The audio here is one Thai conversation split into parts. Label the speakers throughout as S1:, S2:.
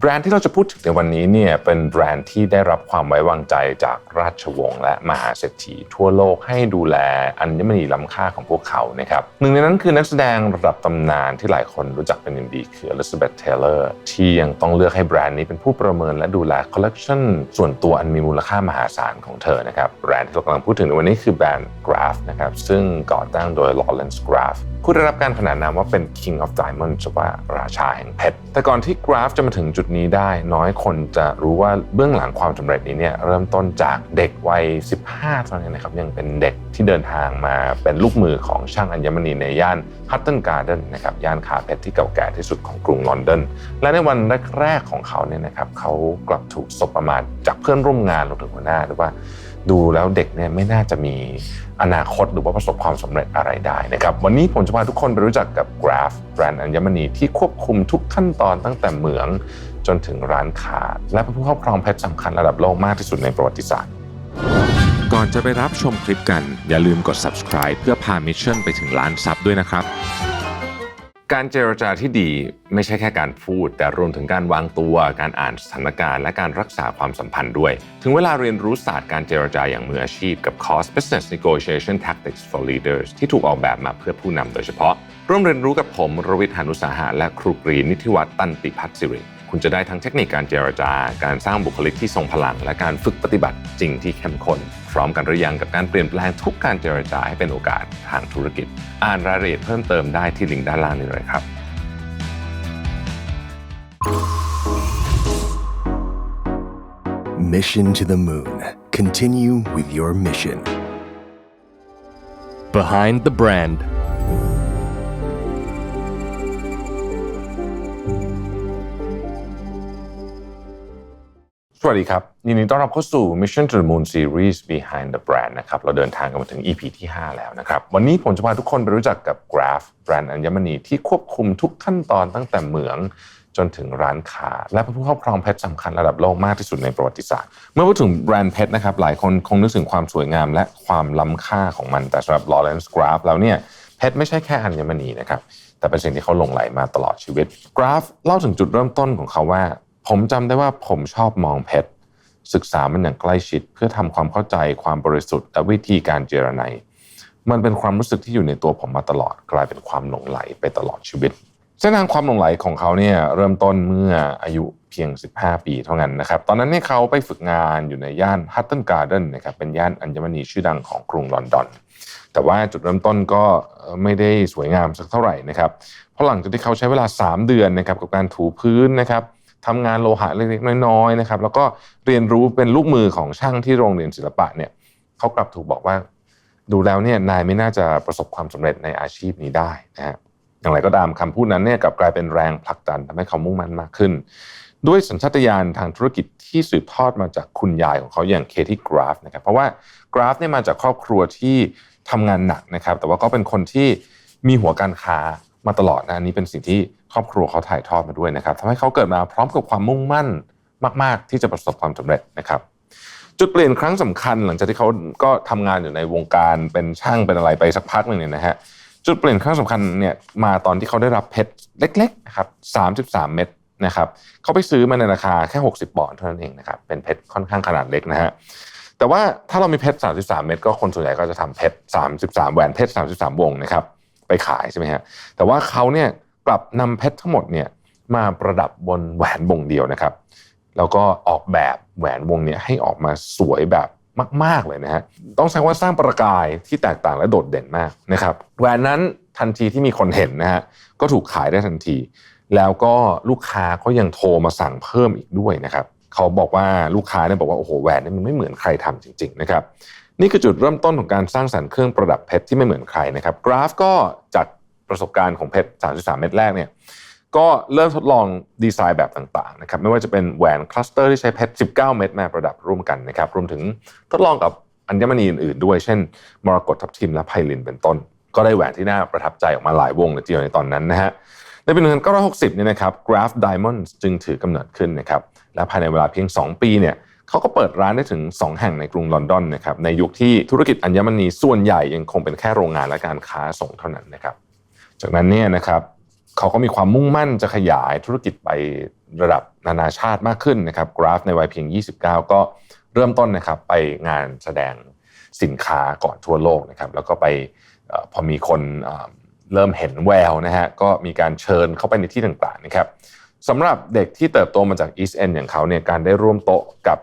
S1: แบรนด์ที่เราจะพูดถึงในวันนี้เนี่ยเป็นแบรนด์ที่ได้รับความไว้วางใจจากราชวงศ์และมหาเศรษฐีทั่วโลกให้ดูแลอัญมณีล้ำค่าของพวกเขานะครับหนึ่งในนั้นคือนักแสดงระดับตำนานที่หลายคนรู้จักเป็นอย่างดีคือ Elizabeth Taylor ที่ยังต้องเลือกให้แบรนด์นี้เป็นผู้ประเมินและดูแลคอลเลกชันส่วนตัวอันมีมูลค่ามหาศาลของเธอนะครับแบรนด์ที่เรากำลังพูดถึงในวันนี้คือแบรนด์ Graf นะครับซึ่งก่อตั้งโดย Lawrence Graf ผู้ได้รับการขนานนามว่าเป็น King of Diamonds หรือว่าราชาแห่งเพชรแต่ก่อนที่ Graf จะมาถึงจุดนี้ได้ น้อยคนจะรู้ว่าเบื้องหลังความสำเร็จนี้เนี่ยเริ่มต้นจากเด็กวัย 15เท่านั้นนะครับยังเป็นเด็กที่เดินทางมาเป็นลูกมือของช่างอัญมณีในย่านฮัตตันการ์เดนนะครับย่านคาเพชรที่เก่าแก่ที่สุดของกรุงลอนดอนและในวันแรกๆของเขาเนี่ยนะครับเขากลับถูกสบประมาทจากเพื่อนร่วมงานรวมถึงหัวหน้าหรือว่า ดูแล้วเด็กเนี่ยไม่น่าจะมีอนาคตหรือว่าประสบความสำเร็จอะไรได้นะครับวันนี้ผมจะพาทุกคนไปรู้จักกับ Graph แบรนด์อัญมณีที่ควบคุมทุกขั้นตอนตั้งแต่เหมืองจนถึงร้านค้าและเป็นผู้ครอบครองเพชรสำคัญระดับโลกมากที่สุดในประวัติศาสตร์
S2: ก่อนจะไปรับชมคลิปกัน อย่าลืมกด subscribe เพื่อพามิชชั่นไปถึงล้านซับด้วยนะครับ
S1: การเจรจาที่ดีไม่ใช่แค่การพูด แต่รวมถึงการวางตัว การอ่านสถานการณ์ และการรักษาความสัมพันธ์ด้วย ถึงเวลาเรียนรู้ศาสตร์การเจรจาอย่างมืออาชีพกับคอร์ส Business Negotiation Tactics for Leaders ที่ถูกออกแบบมาเพื่อผู้นำโดยเฉพาะ ร่วมเรียนรู้กับผมรวิทยานุสาหะและครูกรีนิติวัฒน์ตันติพัฒน์สิริคุณจะได้ทั้งเทคนิคการเจรจาการสร้างบุคลิกที่ทรงพลัง และการฝึกปฏิบัติจริงที่เข้มข้น ร้อมกันหรือยังกับการเปลี่ยนแปลงทุกการเจรจาให้เป็นโอกาสทางธุรกิจ อ่านรายละเอียดเพิ่มเติมได้ที่ลิงก์ด้านล่างนี้เลยครับ
S3: Mission to the Moon. Continue with your mission.
S4: Behind the brand.
S1: สวัสดีครับ ยินดีต้อนรับเข้าสู่ Mission to the Moon Series Behind the Brand นะครับเราเดินทางกันมาถึง EP ที่ 5 แล้วนะครับ วันนี้ผมจะพาทุกคนไปรู้จักกับ Graph แบรนด์อัญมณีที่ควบคุมทุกขั้นตอนตั้งแต่เหมืองจนถึงร้านค้า และเป็นผู้ครอบครองเพชรสำคัญระดับโลกมากที่สุดในประวัติศาสตร์ เมื่อพูดถึงแบรนด์เพชรนะครับหลายคนคงนึกถึงความสวยงามและความล้ำค่าของมันแต่สำหรับ Lawrence Graph แล้วเนี่ยเพชรไม่ใช่แค่อัญมณีนะครับแต่เป็นสิ่งที่เขาหลงไหลมาตลอดชีวิต Graph เล่าถึงจุดเริ่มต้นของเขาว่า ผมจำได้ว่าผมชอบมองเพชรศึกษามันอย่างใกล้ชิด เพื่อทำความเข้าใจความบริสุทธิ์และวิธีการเจรไนมันเป็นความรู้สึกที่อยู่ในตัวผมมาตลอดกลายเป็นความหลงไหลไปตลอดชีวิตเส้นทางความหลงไหลของเขาเนี่ยเริ่มต้นเมื่ออายุเพียง 15 ปีเท่านั้นนะครับ ตอนนั้นเนี่ยเขาไปฝึกงานอยู่ในย่านฮัตตันการ์เดนนะครับเป็นย่านอัญมณีชื่อดังของกรุงลอนดอน แต่ว่าจุดเริ่มต้นก็ไม่ได้สวยงามสักเท่าไหร่นะครับ เพราะหลังจากที่เขาใช้เวลา 3 เดือนนะครับกับการถูพื้นนะครับ ทำงานโลหะเล็กๆน้อยๆนะครับ แล้วก็เรียนรู้เป็นลูกมือของช่างที่โรงเรียนศิลปะเนี่ยเขากลับถูกบอกว่า ดูแล้วเนี่ยนายไม่น่าจะประสบความสำเร็จในอาชีพนี้ได้นะฮะอย่างไรก็ตามคำพูดนั้นเนี่ยกลับกลายเป็นแรงผลักดันทำให้เขามุ่งมั่นมากขึ้น ด้วยสัญชาตญาณทางธุรกิจที่สืบทอดมาจากคุณยายของเขาอย่างเคที่กราฟนะครับเพราะว่ากราฟเนี่ยมาจากครอบครัวที่ทำงานหนักนะครับ แต่ว่าก็เป็นคนที่มีหัวการค้า มาตลอดนะอันนี้เป็นสิ่งที่ครอบครัวเขาถ่ายทอดมาด้วยนะครับทำให้เขาเกิดมาพร้อมกับความมุ่งมั่นมาก ๆ ที่จะประสบความสำเร็จนะครับ จุดเปลี่ยนครั้งสำคัญ หลังจากที่เขาก็ทำงานอยู่ในวงการเป็นช่างเป็นอะไรไปสักพักหนึ่งเนี่ยนะฮะจุดเปลี่ยนครั้งสำคัญเนี่ยมาตอนที่เขาได้รับเพชรเล็กๆนะครับ33เม็ดนะครับเขาไปซื้อมาในราคาแค่ 60บาทเท่านั้นเองนะครับเป็นเพชรค่อนข้างขนาดเล็กนะฮะแต่ว่าถ้าเรามีเพชร33 เม็ดก็คนส่วนใหญ่ก็จะทำเพชร33แหวนเพชร33 วงนะครับ ไปขายใช่ไหมฮะแต่ว่าเขาเนี่ยกลับนำเพชรทั้งหมดเนี่ยมาประดับบนแหวนวงเดียวนะครับ แล้วก็ออกแบบแหวนวงเนี้ให้ออกมาสวยแบบมาก ๆ เลยนะฮะ ต้องใช้ว่าสร้างประกายที่แตกต่างและโดดเด่นมากนะครับ แหวนนั้นทันทีที่มีคนเห็นนะฮะ ก็ถูกขายได้ทันที แล้วก็ลูกค้าก็ยังโทรมาสั่งเพิ่มอีกด้วยนะครับ เขาบอกว่าลูกค้าเนี่ยบอกว่าโอ้โหแหวนนี่มันไม่เหมือนใครทำจริง ๆ นะครับ นี่คือจุดเริ่มต้นของการสร้างสรรค์เครื่องประดับเพชรที่ไม่เหมือนใครนะครับ กราฟก็จากประสบการณ์ของเพชร 33 เม็ดแรกเนี่ยก็เริ่มทดลองดีไซน์แบบต่างๆนะครับไม่ว่าจะเป็นแหวนคลัสเตอร์ที่ใช้เพชร 19 เม็ดมาประดับร่วมกันนะครับรวมถึงทดลองกับอัญมณีอื่นๆด้วย เช่น มรกตทับทิมและไพลินเป็นต้น ก็ได้แหวนที่น่าประทับใจออกมาหลายวงเลยทีเดียวในตอนนั้นนะฮะในปี 1960 เนี่ยนะครับ Graph Diamonds จึงถือกำเนิดขึ้นนะครับและภายในเวลาเพียง 2 ปีเนี่ย เขาก็เปิดร้านได้ถึง 2 แห่งในกรุงลอนดอนนะครับในยุคที่ธุรกิจอัญมณีส่วนใหญ่ยังคงเป็นแค่โรงงานและการค้าส่งเท่านั้นนะครับ จากนั้นเนี่ยนะครับเขาก็มีความมุ่งมั่นจะขยายธุรกิจไประดับนานาชาติมากขึ้นนะครับ กราฟในวัยเพียง 29 ก็เริ่มต้นนะครับไปงานแสดงสินค้าก่อนทั่วโลกนะครับ แล้วก็ไปพอมีคนเริ่มเห็นแววนะฮะก็มีการเชิญเข้าไปในที่ต่างๆนะครับสำหรับเด็กที่เติบโตมาจากอีสเอนอย่างเขาเนี่ยการได้ร่วมโต๊ะกับ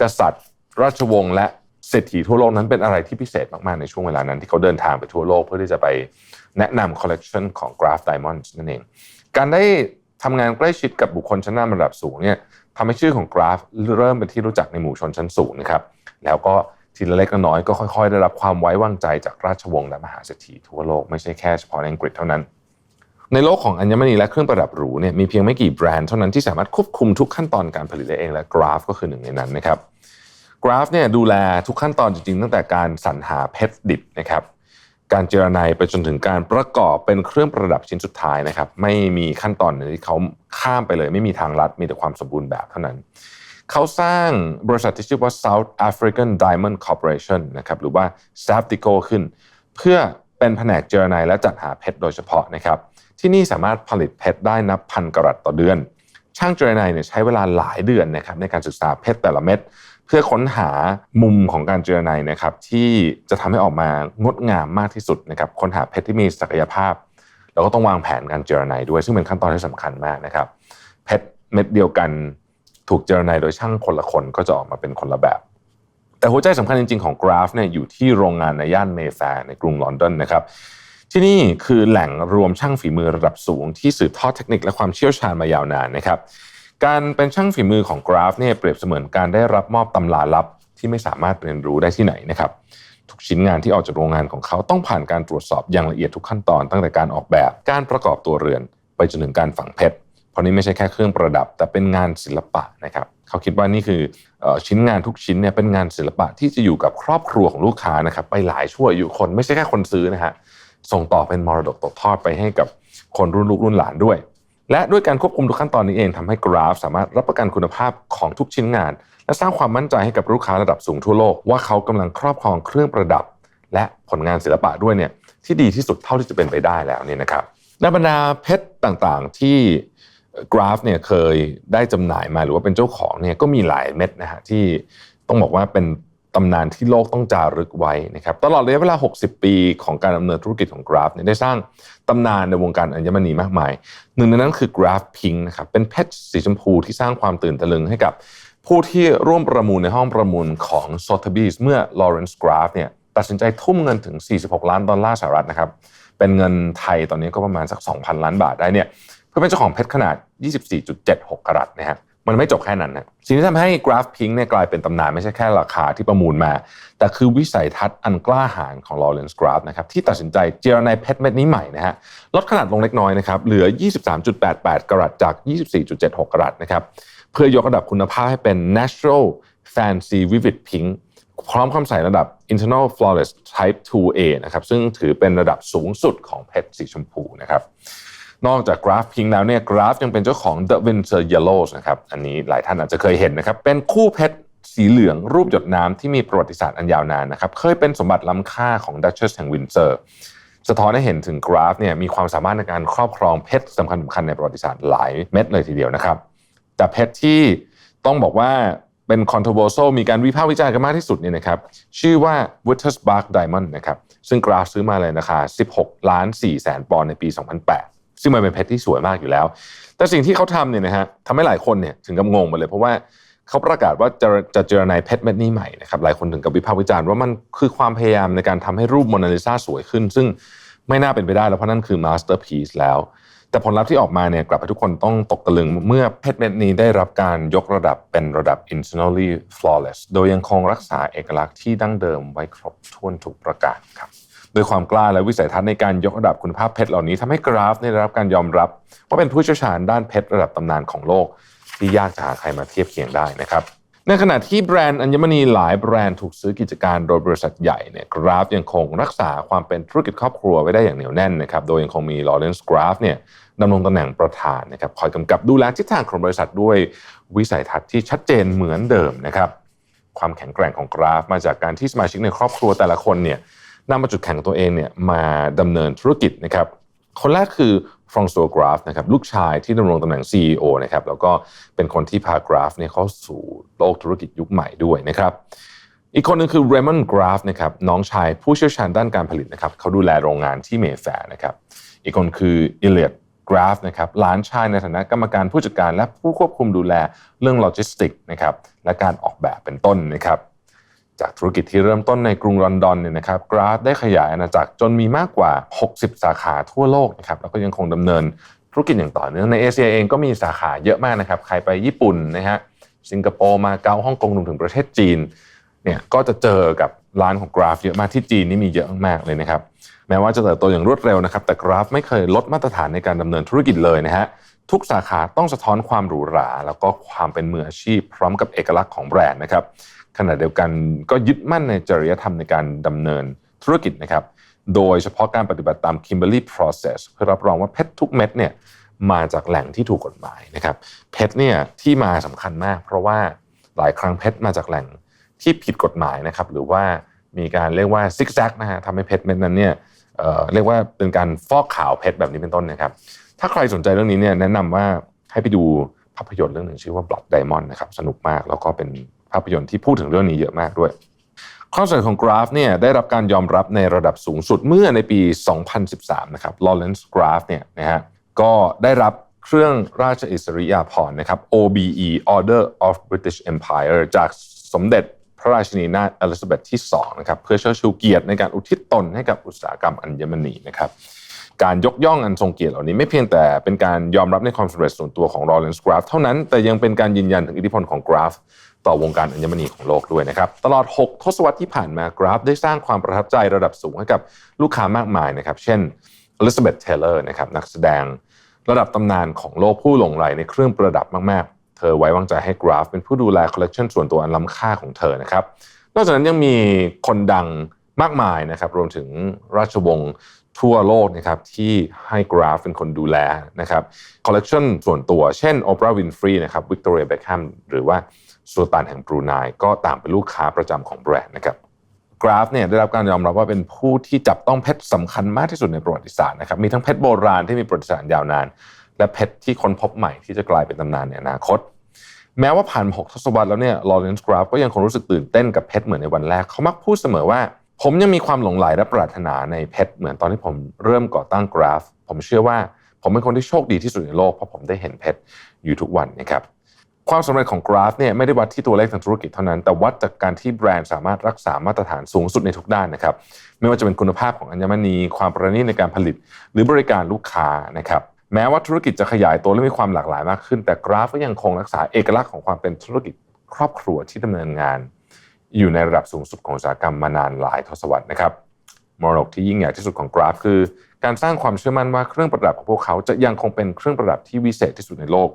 S1: กษัตริย์ ราชวงศ์และเศรษฐีทั่วโลกนั้นเป็นอะไรที่พิเศษมากๆในช่วงเวลานั้นที่เขาเดินทางไปทั่วโลกเพื่อที่จะไปแนะนำคอลเลกชันของ Graph Diamonds นั่นเอง การได้ทำงานใกล้ชิดกับบุคคลชั้นนำระดับสูงเนี่ยทำให้ชื่อของ Graph เริ่มเป็นที่รู้จักในหมู่ชนชั้นสูงนะครับแล้วก็ทีละเล็กละน้อยก็ค่อยๆ ได้รับความไว้วางใจจากราชวงศ์และมหาเศรษฐีทั่วโลกไม่ใช่แค่เฉพาะในอังกฤษเท่านั้น ในโลกของอัญมณีและเครื่องประดับหรูเนี่ยมีเพียงไม่กี่แบรนด์เท่านั้นที่สามารถควบคุมทุกขั้นตอนการผลิตได้เองและ Graph ก็คือหนึ่งในนั้นนะครับกราฟเนี่ยดูแลทุกขั้นตอนจริงๆ ตั้งแต่การสรรหาเพชรดิบนะครับการเจรไนไปจนถึงการประกอบเป็นเครื่องประดับชิ้นสุดท้ายนะครับไม่มีขั้นตอนไหนที่เขาข้ามไปเลย ไม่มีทางลัดมีแต่ความสมบูรณ์แบบเท่านั้นเขาสร้างบริษัทที่ชื่อว่า South African Diamond Corporation นะครับหรือว่า SAPTICO ขึ้น เพื่อเป็นแผนกเจรไนและจัดหาเพชรโดยเฉพาะนะครับ ที่นี่สามารถผลิตเพชรได้นับพันกรัตต่อเดือน ช่างเจรไนเนี่ยใช้เวลาหลายเดือนนะครับในการศึกษาเพชรแต่ละเม็ดเพื่อค้นหามุมของการเจรไนนะครับที่จะทำให้ออกมางดงามมากที่สุดนะครับค้นหาเพชรที่มีศักยภาพเราก็ต้องวางแผนการเจรไนด้วยซึ่งเป็นขั้นตอนที่สำคัญมากนะครับเพชรเม็ดเดียวกันถูกเจรไนโดยช่างคนละคนก็จะออกมาเป็นคนละแบบ แต่หัวใจสำคัญจริงๆของกราฟเนี่ยอยู่ที่โรงงานในย่านเมแฟร์ในกรุงลอนดอนนะครับ ที่นี่คือแหล่งรวมช่างฝีมือระดับสูง ที่สืบทอดเทคนิคและความเชี่ยวชาญมายาวนานนะครับ การเป็นช่างฝีมือของกราฟเนี่ยเปรียบเสมือนการได้รับมอบตำราลับที่ไม่สามารถเรียนรู้ได้ที่ไหนนะครับ ทุกชิ้นงานที่ออกจากโรงงานของเขาต้องผ่านการตรวจสอบอย่างละเอียดทุกขั้นตอนตั้งแต่การออกแบบ การประกอบตัวเรือน ไปจนถึงการฝังเพชร เพราะนี่ไม่ใช่แค่เครื่องประดับ แต่เป็นงานศิลปะนะครับ เขาคิดว่านี่คือเอ่อชิ้นงานทุกชิ้นเนี่ยเป็นงานศิลปะที่จะอยู่กับครอบครัวของลูกค้านะครับไปหลายชั่วอายุคนไม่ใช่แค่คนซื้อนะฮะ ส่งต่อเป็นมรดกตกทอดไปให้กับคนรุ่นลูกรุ่นหลานด้วย และด้วยการควบคุมทุกขั้นตอนนี้เองทำให้กราฟ สามารถรับประกันคุณภาพของทุกชิ้นงาน และสร้างความมั่นใจให้กับลูกค้าระดับสูงทั่วโลกว่าเขากำลังครอบครองเครื่องประดับ และผลงานศิลปะด้วยเนี่ยที่ดีที่สุดเท่าที่จะเป็นไปได้แล้วเนี่ยนะครับในบรรดาเพชรต่างๆที่กราฟเนี่ยเคยได้จำหน่ายมาหรือว่าเป็นเจ้าของเนี่ยก็มีหลายเม็ดนะฮะที่ต้องบอกว่าเป็น ตำนานที่โลกต้องจารึกไว้นะครับตลอดระยะเวลา 60 ปีของการดำเนินธุรกิจของกราฟเนี่ยได้สร้างตำนานในวงการอัญมณีมากมาย หนึ่งในนั้นคือกราฟพิงค์นะครับเป็นเพชรสีชมพูที่สร้างความตื่นตะลึงให้กับผู้ที่ร่วมประมูลในห้องประมูลของ Sotheby's เมื่อ Lawrence Graff เนี่ยตัดสินใจทุ่มเงินถึง 46 ล้านดอลลาร์สหรัฐนะครับเป็นเงินไทยตอนนี้ก็ประมาณสัก 2,000 ล้านบาทได้เนี่ยเพื่อเป็นเจ้าของเพชรขนาด 24.76 กรัตนะฮะ มันไม่จบแค่นั้นนะสิ่งที่ทำให้กราฟพิงค์เนี่ยกลายเป็นตำนานไม่ใช่แค่ราคาที่ประมูลมา แต่คือวิสัยทัศน์อันกล้าหาญของ Lawrence Graff นะครับที่ตัดสินใจเจรไนเพชรเม็ดนี้ใหม่นะฮะลดขนาดลงเล็กน้อยนะครับเหลือ 23.88 กรัตจาก 24.76 กรัตนะครับเพื่อยกระดับคุณภาพให้เป็น natural fancy vivid pink พร้อมคำใส่ระดับ internal flawless type 2A นะครับซึ่งถือเป็นระดับสูงสุดของเพชรสีชมพูนะครับ นอกจากกราฟพิงแล้วเนี่ยกราฟยังเป็นเจ้าของ The Windsor Yellows นะครับอันนี้หลายท่านอาจจะเคยเห็นนะครับเป็นคู่เพชรสีเหลืองรูปหยดน้ำที่มีประวัติศาสตร์อันยาวนานนะครับเคยเป็นสมบัติล้ำค่าของ Duchess แห่งวินเซอร์สะท้อนให้เห็นถึงกราฟเนี่ยมีความสามารถในการครอบครองเพชรสำคัญสำคัญในประวัติศาสตร์หลายเม็ดเลยทีเดียวนะครับ แต่เพชรที่ต้องบอกว่าเป็น controversial มีการวิพากษ์วิจารณ์กันมากที่สุดเนี่ยนะครับชื่อว่า w i t t e r s b a r g Diamond นะครับซึ่งกราฟซื้อมาเลยราคา 16 ล้าน4แสนปอนด์ในปี 2008 ซึ่งมันเป็นเพชรที่สวยมากอยู่แล้ว แต่สิ่งที่เขาทำเนี่ยนะฮะทำให้หลายคนเนี่ยถึงกับงงไปเลย เพราะว่าเขาประกาศว่าจะจะเจรไนเพชรเม็ดนี้ใหม่นะครับหลายคนถึงกับวิพากษ์วิจารณ์ว่ามันคือความพยายามในการทำให้รูปโมนาลิซาสวยขึ้น ซึ่งไม่น่าเป็นไปได้แล้วเพราะนั่นคือมาสเตอร์พีซแล้ว แต่ผลลัพธ์ที่ออกมาเนี่ยกลับไปทุกคนต้องตกตะลึงเมื่อเพชรเม็ดนี้ได้รับการยกระดับเป็นระดับ internally flawless โดยยังคงรักษาเอกลักษณ์ที่ดั้งเดิมไว้ครบถ้วนทุกประการครับ ด้วยความกล้าและวิสัยทัศน์ในการยกระดับคุณภาพเพชรเหล่านี้ทำให้กราฟได้รับการยอมรับ ว่าเป็นผู้เชี่ยวชาญด้านเพชรระดับตำนานของโลก ที่ยากจะหาใครมาเทียบเคียงได้นะครับในขณะที่แบรนด์อัญมณีหลายแบรนด์ถูกซื้อกิจการโดยบริษัทใหญ่เนี่ยกราฟยังคงรักษาความเป็นธุรกิจครอบครัวไว้ได้อย่างเหนียวแน่นนะครับโดยยังคงมีลอเรนซ์กราฟเนี่ยดำรงตำแหน่งประธานนะครับคอยกำกับดูแลทิศทางของบริษัทด้วยวิสัยทัศน์ที่ชัดเจนเหมือนเดิมนะครับความแข็งแกร่งของกราฟ มาจากการที่สมาชิกในครอบครัวแต่ละคนเนี่ย นำมาจุดแข็งของตัวเองเนี่ยมาดำเนินธุรกิจนะครับคนแรกคือฟรองซัวกราฟนะครับลูกชายที่ดำรงตำแหน่ง CEO นะครับแล้วก็เป็นคนที่พากราฟเนี่ยเข้าสู่โลกธุรกิจยุคใหม่ด้วยนะครับอีกคนหนึ่งคือเรมอนกราฟนะครับน้องชายผู้เชี่ยวชาญด้านการผลิตนะครับเขาดูแลโรงงานที่เมแฟร์นะครับอีกคนคืออิเลียดกราฟนะครับหลานชายในฐานะกรรมการผู้จัดการ และผู้ควบคุมดูแลเรื่องโลจิสติกนะครับและการออกแบบเป็นต้นนะครับ จากธุรกิจที่เริ่มต้นในกรุงลอนดอนเนี่ยนะครับกราฟได้ขยายอาณาจักรจนมีมากกว่า 60 สาขาทั่วโลกนะครับแล้วก็ยังคงดำเนินธุรกิจอย่างต่อเนื่องในเอเชียเองก็มีสาขาเยอะมากนะครับใครไปญี่ปุ่นนะฮะสิงคโปร์มาเก๊าฮ่องกงรวมถึงประเทศจีนเนี่ยก็จะเจอกับร้านของกราฟเยอะมากที่จีนนี่มีเยอะมากเลยนะครับแม้ว่าจะเติบโตอย่างรวดเร็วนะครับแต่กราฟไม่เคยลดมาตรฐานในการดำเนินธุรกิจเลยนะฮะ ทุกสาขาต้องสะท้อนความหรูหรา แล้วก็ความเป็นมืออาชีพ พร้อมกับเอกลักษณ์ของแบรนด์นะครับขณะเดียวกันก็ยึดมั่นในจริยธรรมในการดำเนินธุรกิจนะครับ โดยเฉพาะการปฏิบัติตาม Kimberly Process เพื่อรับรองว่าเพชรทุกเม็ดเนี่ยมาจากแหล่งที่ถูกกฎหมายนะครับ เพชรเนี่ยที่มาสำคัญมาก เพราะว่าหลายครั้งเพชรมาจากแหล่งที่ผิดกฎหมายนะครับ หรือว่ามีการเรียกว่าซิกแซกนะฮะทำให้เพชรเม็ดนั้นเนี่ยเเรียกว่าเป็นการฟอกขาวเพชรแบบนี้เป็นต้นนะครับ ถ้าใครสนใจเรื่องนี้เนี่ยแนะนำว่าให้ไปดูภาพยนตร์เรื่องหนึ่งชื่อว่า Blood Diamond นะครับสนุกมากแล้วก็เป็นภาพยนตร์ที่พูดถึงเรื่องนี้เยอะมากด้วยความสำเร็จของกราฟเนี่ยได้รับการยอมรับในระดับสูงสุดเมื่อในปี 2013 นะครับ Lawrence Graf เนี่ยนะฮะก็ได้รับเครื่องราชอิสริยาภรณ์นะครับ OBE Order of British Empire จากสมเด็จพระราชินีนาถอลิซาเบธที่2นะครับเพื่อเชิดชูเกียรติในการอุทิศตนให้กับอุตสาหกรรมอัญมณีนะครับ การยกย่องอันทรงเกียรติเหล่านี้ไม่เพียงแต่เป็นการยอมรับในความสำเร็จส่วนตัวของ Lawrence Graf เท่านั้นแต่ยังเป็นการยืนยันถึงอิทธิพลของ Graf ต่อวงการอัญมณีของโลกด้วยนะครับ ตลอด 6 ทศวรรษที่ผ่านมา Graf ได้สร้างความประทับใจระดับสูงให้กับลูกค้ามากมายนะครับเช่น Elizabeth Taylor นะครับนักแสดงระดับตำนานของโลกผู้หลงใหลในเครื่องประดับมากๆ เธอไว้วางใจให้ Graf เป็นผู้ดูแลคอลเลกชันส่วนตัวอันล้ำค่าของเธอนะครับนอกจากนั้นยังมีคนดังมากมายนะครับรวมถึงราชวงศ์ ทั่วโลกนะครับที่ให้กราฟเป็นคนดูแลนะครับคอลเลกชันส่วนตัวเช่นโอปราห์วินฟรีนะครับวิกตอเรียเบคแฮมหรือว่าสุลต่านแห่งบรูไนก็ต่างเป็นลูกค้าประจำของแบรนด์นะครับกราฟเนี่ยได้รับการยอมรับว่าเป็นผู้ที่จับต้องเพชรสำคัญมากที่สุดในประวัติศาสตร์นะครับมีทั้งเพชรโบราณที่มีประวัติศาสตร์ยาวนาน และเพชรที่ค้นพบใหม่ที่จะกลายเป็นตำนานในอนาคต แม้ว่าผ่านหกทศวรรษแล้วเนี่ยลอเรนซ์กราฟก็ยังคงรู้สึกตื่นเต้นกับเพชรเหมือนในวันแรกเขามักพูดเสมอว่า ผมยังมีความหลงใหลและปรารถนาในเพชรเหมือนตอนที่ผมเริ่มก่อตั้งกราฟ ผมเชื่อว่าผมเป็นคนที่โชคดีที่สุดในโลกเพราะผมได้เห็นเพชรอยู่ทุกวันนะครับความสำเร็จของกราฟเนี่ยไม่ได้วัดที่ตัวเลขทางธุรกิจเท่านั้น แต่วัดจากการที่แบรนด์สามารถรักษามาตรฐานสูงสุดในทุกด้านนะครับ ไม่ว่าจะเป็นคุณภาพของอัญมณี ความประณีตในการผลิต หรือบริการลูกค้านะครับแม้ว่าธุรกิจจะขยายตัวและมีความหลากหลายมากขึ้น แต่กราฟก็ยังคงรักษาเอกลักษณ์ของความเป็นธุรกิจครอบครัวที่ดำเนินงาน อยู่ในระดับสูงสุดของอุตสาหกรรมมานานหลายทศวรรษนะครับมรดกที่ยิ่งใหญ่ที่สุดของกราฟ คือ การสร้างความเชื่อมั่นว่าเครื่องประดับของพวกเขาจะยังคงเป็นเครื่องประดับที่วิเศษที่สุดในโลก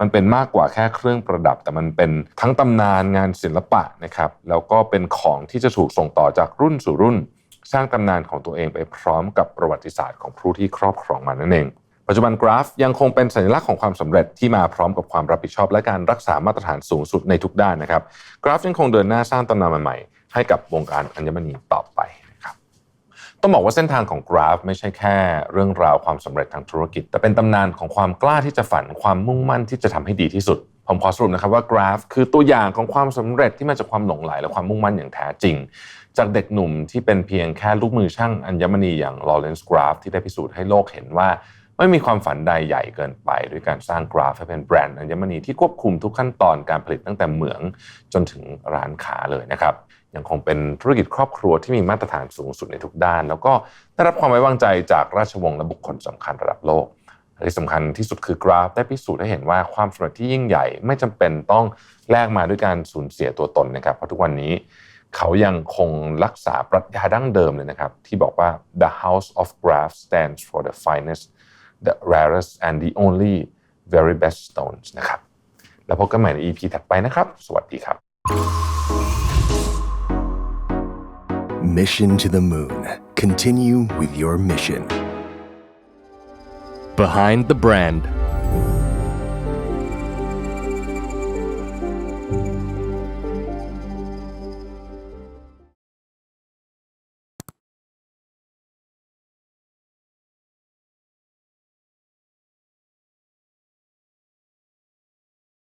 S1: มันเป็นมากกว่าแค่เครื่องประดับ แต่มันเป็นทั้งตำนานงานศิลปะนะครับแล้วก็เป็นของที่จะถูกส่งต่อจากรุ่นสู่รุ่น สร้างตำนานของตัวเองไปพร้อมกับประวัติศาสตร์ของผู้ที่ครอบครองมันนั่นเอง ปัจจุบันกราฟยังคงเป็นสัญลักษณ์ของความสำเร็จที่มาพร้อมกับความรับผิดชอบ และการรักษามาตรฐานสูงสุดในทุกด้านนะครับ กราฟยังคงเดินหน้าสร้างตำนานใหม่ๆให้กับวงการอัญมณีต่อไปนะครับต้องบอกว่าเส้นทางของกราฟไม่ใช่แค่ เรื่องราวความสำเร็จทางธุรกิจ แต่เป็นตำนานของความกล้าที่จะฝันความมุ่งมั่นที่จะทำให้ดีที่สุดผมขอสรุปนะครับว่ากราฟ คือตัวอย่างของความสำเร็จที่มาจากความหลงใหลและความมุ่งมั่นอย่างแท้จริง จากเด็กหนุ่มที่เป็นเพียงแค่ลูกมือช่างอัญมณีอย่างลอเรนซ์กราฟที่ได้พิสูจน์ให้โลกเห็นว่า ไม่มีความฝันใดใหญ่เกินไป ด้วยการสร้างกราฟให้เป็นแบรนด์อัญมณีที่ควบคุมทุกขั้นตอนการผลิตตั้งแต่เหมืองจนถึงร้านค้าเลยนะครับยังคงเป็นธุรกิจครอบครัวที่มีมาตรฐานสูงสุดในทุกด้าน แล้วก็ได้รับความไว้วางใจจากราชวงศ์และบุคคลสำคัญระดับโลกที่สำคัญที่สุดคือกราฟ ได้พิสูจน์ให้เห็นว่าความสำเร็จที่ยิ่งใหญ่ไม่จำเป็นต้องแลกมาด้วยการสูญเสียตัวตนนะครับ เพราะทุกวันนี้เขายังคงรักษาปรัชญาดั้งเดิมเลยนะครับ ที่บอกว่า the house of graph stands for the finest the rarest and the only very best stones นะครับ แล้วพบกันใหม่ใน EP ถัดไปนะครับ สวัสดีครับ
S3: Mission to the Moon. Continue with your mission.
S4: Behind the Brand.